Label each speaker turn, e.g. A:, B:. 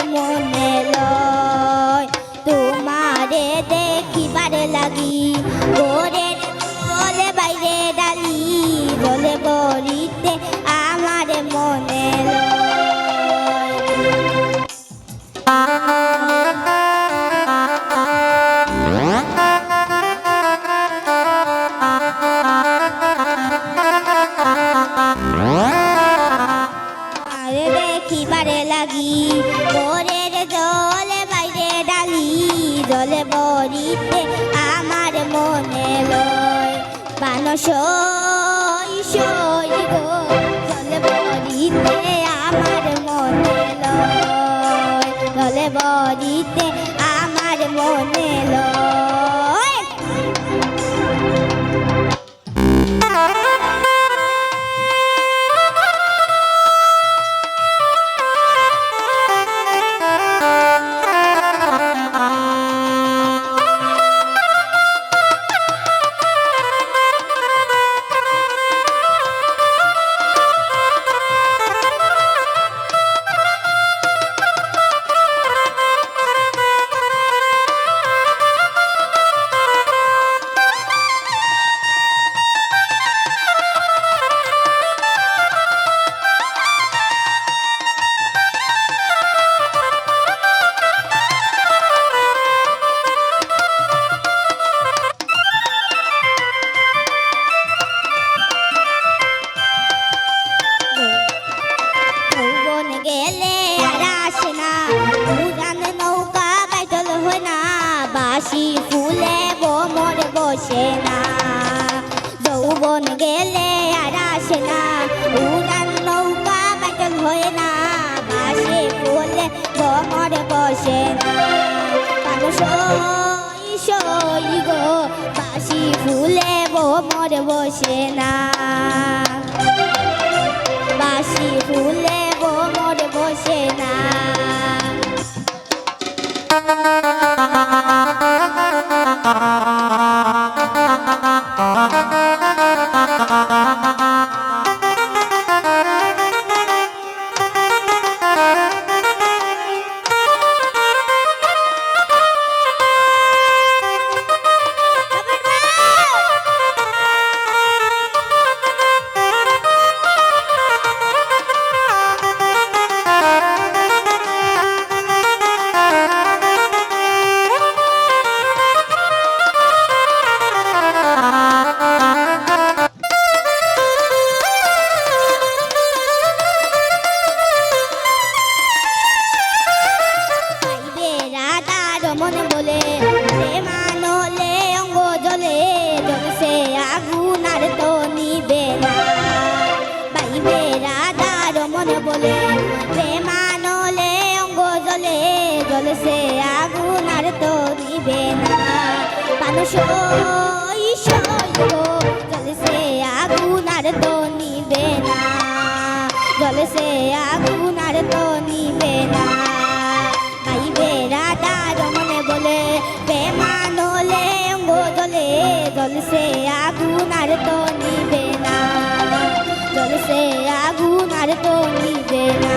A: i'm more melody. সই বাসি ফুলে বোমর বসে না। যৌবন গেলে আর আসে না, উড়ান নৌকা বাইটল হয় না। বাসি, ফুলে বোমর বসে না। সই গো, বাসি, ফুলে বোমর বসে না। বাসি, ফুলে বোমর বসে না। আগুন আর তো নিবে না। পাইবে রাধা রমন বলে প্রেমানলে অঙ্গ জলে জলসে আগুন আর তো নিবে না। মানুষ জলসে আগুন তো নিবে না। জলসে আগুন তো নিবে না। গাইবে রাধা দলে বেমান হলে, অঙ্গ দলে জলসে আগুন আর তো নিবে না। জলসে আগুন আর তো নিবে না।